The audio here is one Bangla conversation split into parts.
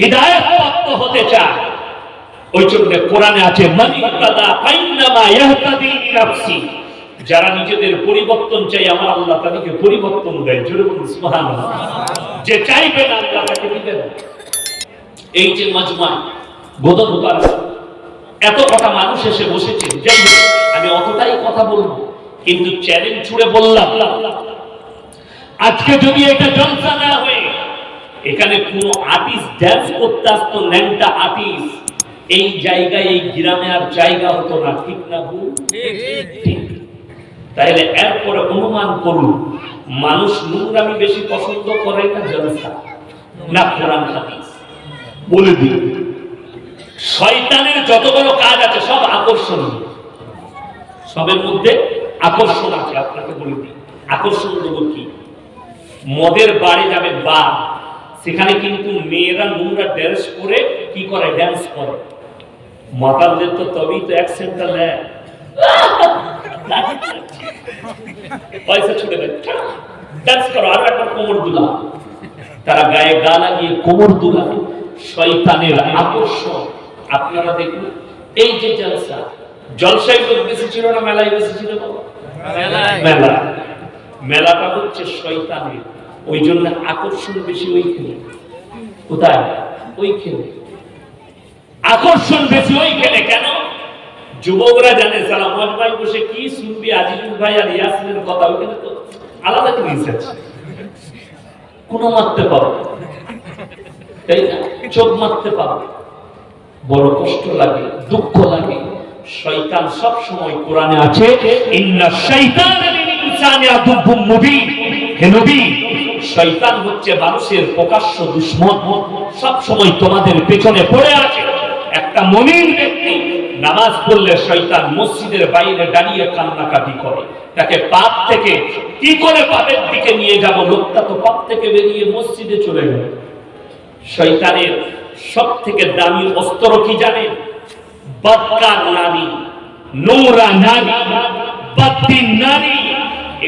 হৃদায়ত প্রাপ্ত হতে চায়। ওই জন্য কোরআনে আছে যারা নিজেদের পরিবর্তন চাই আমার আল্লাহ তাদেরকে পরিবর্তন দেয়। যে চাইবে এই যে মাজমা বোধনকার এত কথা মানুষ এসে বসেছে। যাই আমি অতটাই কথা বলব, কিন্তু চ্যালেঞ্জ ছুড়ে বললাম, আজকে যদি এটা জলসা না হয়ে এখানে কোন আর্টিস্ট ড্যান্স করতে আসতো ন্যাংটা আর্টিস্ট এই জায়গায় এই গ্রামে আর জায়গা হতো না ঠিক না ভুল? ঠিক তাহলে এরপরে অনুমান করুন মানুষ নোংরামি বেশি পছন্দ করে না জলসা? না কোরআন হাদিস? বলে দিন। শয়তানের যত বড় কাজ আছে সব আকর্ষণীয় সবের মধ্যে আকর্ষণ আছে আপনাকে বলে দিই। আকর্ষণ দেবো কি? মদের বাড়ি যাবে বা সেখানে কিন্তু মেয়েরা নোংরা ড্যান্স করে কি করে? ড্যান্স করে। মাতালদের তো তবেই তো অ্যাকসেন্টটা নেয়। পয়সা ছুটে ড্যান্স করো আরও একবার কোমর দুলা। তারা গায়ে গা লাগিয়ে কোমর দুলা। শয়তানের আকর্ষণ। আপনারা দেখুন এই যে জলসা জলসায় লোক বেশি ছিল না মেলায় বেশি ছিল মেলা মেলাটা হচ্ছে শয়তানের ওই জন্য আকর্ষণ বেশি ওইখানে কোথায়? ওইখানে আকর্ষণ বেশি ওইখানে কেন? যুবকরা জানে সালা মজমাই বসে কি শুনবি আজিজুল ভাই আর ইয়াসিনের কথা, ওইখানে তো আলাদা জিনিস আছে। কোনো মারতে পারো তাই না? চোখ মারতে পারো বড় কষ্ট লাগে, দুঃখ লাগে। শয়তান সব সময় কোরআনে আছে, ইন্না শাইতানা ইনসানি আদুব্বুম মুবিন। হে নবী শয়তান হচ্ছে মানুষের প্রকাশ্য দুশমন। সব সময় তোমাদের পেছনে পড়ে আছে। একটা মুমিন ব্যক্তি নামাজ পড়লে শয়তান মসজিদের বাইরে দাঁড়িয়ে কান্নাকাটি করে। তাকে পাপ থেকে কি করে পাপের দিকে নিয়ে যাব? লোকটা তো পাপ থেকে বেরিয়ে মসজিদে চলে গেল। শয়তানের সব থেকে দামি অস্ত্র কি জানেন? বদকার নারী, নোংরা নারী বদ্দিন নারী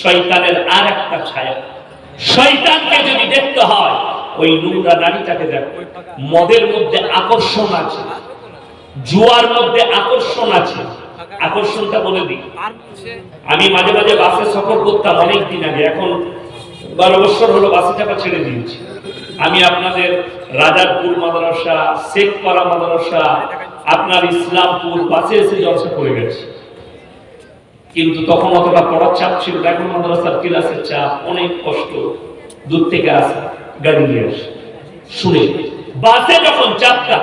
শয়তানের আর একটা ছায়া। শয়তানকে যদি দেখতে হয়, ওই নোংরা নারীটাকে দেখো, মদের মধ্যে আকর্ষণ আছে, জুয়ার মধ্যে আকর্ষণ আছে। আকর্ষণটা বলে দিই। আমি মাঝে মাঝে বাসে সফর করতাম অনেক দিন আগে, এখন বারো বছর হলো বাসে চাপা ছেড়ে দিয়েছি। আমি আপনাদের রাজারপুর মাদ্রাসা, শেখপাড়া মাদ্রাসা, আপনার ইসলামপুর বাসে এসে জলসা করে গেছি। কিন্তু তখন অতটা পড়ার চাপ ছিল এখন মাদ্রাসার ক্লাসের চাপ অনেক কষ্ট। দূর থেকে আসা, গাড়ি নিয়ে আসে। শুনে বাসে যখন চাপটা,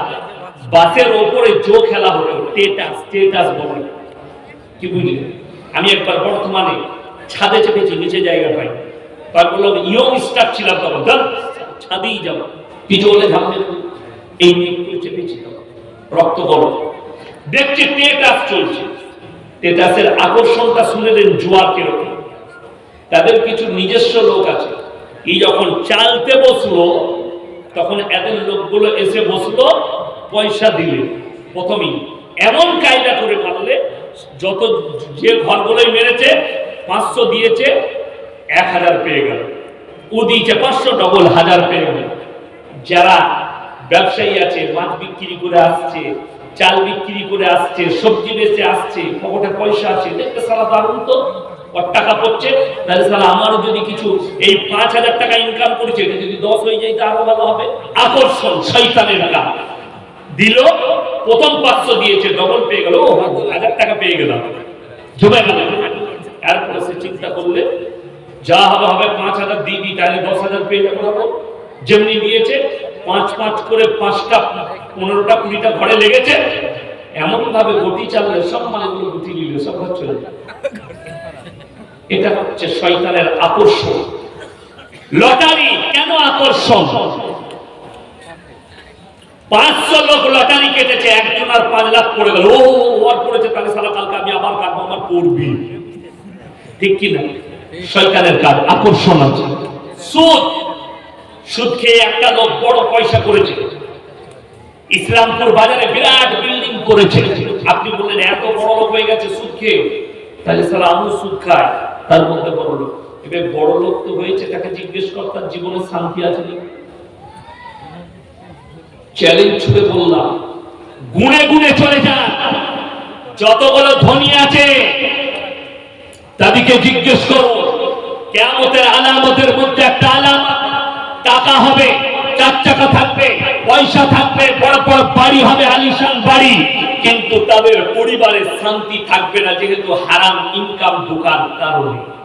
বাসের ওপরে জো খেলা হতো টেটাস টেটাস বলে। কি বুঝলি? আমি একবার বর্তমানে ছাদে চেপেছি, নিচে জায়গা পাই তারপর বললাম ইয়ং স্টার ছিলাম তখন। ধর, ছাদেই যাব। কিছু হলে ঝামলে এই নিয়ে চেপেছি রক্ত গরম দেখছি টেটাস চলছে। টেটাসের আকর্ষণটা শুনে জুয়ার কীরকম তাদের কিছু নিজস্ব লোক আছে। এই যখন চালতে বসল, তখন এদের লোকগুলো এসে বসল, পয়সা দিলে। প্রথমেই এমন কায়দা করে মারলে, যত যে ঘরগুলোই মেরেছে, পাঁচশো দিয়েছে, এক হাজার পেয়ে গেল। ও দিয়েছে পাঁচশো ডবল হাজার পেয়ে গেল। যারা ব্যবসায়ী আছে, মাছ বিক্রি করে আসছে, চাল বিক্রি করে আসছে, সবজি বেচে আসছে, পকেটে পয়সা আছে, দেখতে সারা দারুণ তো টাকা পড়ছে, তাহলে সালা আমারও যদি কিছু এই পাঁচ হাজার টাকা ইনকাম করেছে, এটা যদি দশ হয়ে যায়, তা আরও ভালো হবে। আকর্ষণ শৈতানের কাজ দিল, প্রথম পাঁচশো দিয়েছে ডবল পেয়ে গেল হাজার টাকা পেয়ে গেলাম। জমে গেল। এরপরে সে চিন্তা করলে, যা হবে হবে পাঁচ হাজার দিই তাহলে দশ হাজার পেয়ে যাব। যেমনি দিয়েছে পাঁচ পাঁচ করে পাঁচটা পনেরোটা কুড়িটা ঘরে লেগেছে। এমন ভাবে গতি চাললে সব মালগুলো গুটি নিল, সব ঘর চলে এটা হচ্ছে শয়তানের আকর্ষণ। লটারি, কেন আকর্ষণ? পাঁচশো লোক লটারি কেটেছে, একজন আর পাঁচ লাখ পড়ে গেল। ও ওর পড়েছে, তাহলে সালা কালকে আমি আবার কাটবো, আমার পড়বি। ঠিক কি না শয়তানের কাজ, আকর্ষণ আছে। সুদ সুদ খেয়ে একটা লোক বড় পয়সা করেছে। ইসলামপুর বাজারে বিরাট বিল্ডিং করেছে। আপনি বললেন, এত বড় লোক হয়ে গেছে সুদ খেয়ে। তাহলে সালা আমিও সুদ খাই তার মধ্যে বড় লোক। এবার বড় লোক তো হয়েছে, তাকে জিজ্ঞেস কর, তার জীবনে শান্তি আছে চ্যালেঞ্জ ছুড়ে বললাম, গুনে গুনে চলে যান যতগুলো ধনী আছে, তাদেরকে জিজ্ঞেস করো কেমতের আলামতের মধ্যে একটা আলামত টাকা হবে, চার চাকা থাকবে, পয়সা থাকবে, বড় বড় বাড়ি হবে, আলিশান বাড়ি। কিন্তু তাদের পরিবারের শান্তি থাকবে না, যেহেতু হারাম ইনকাম দোকান কারণে।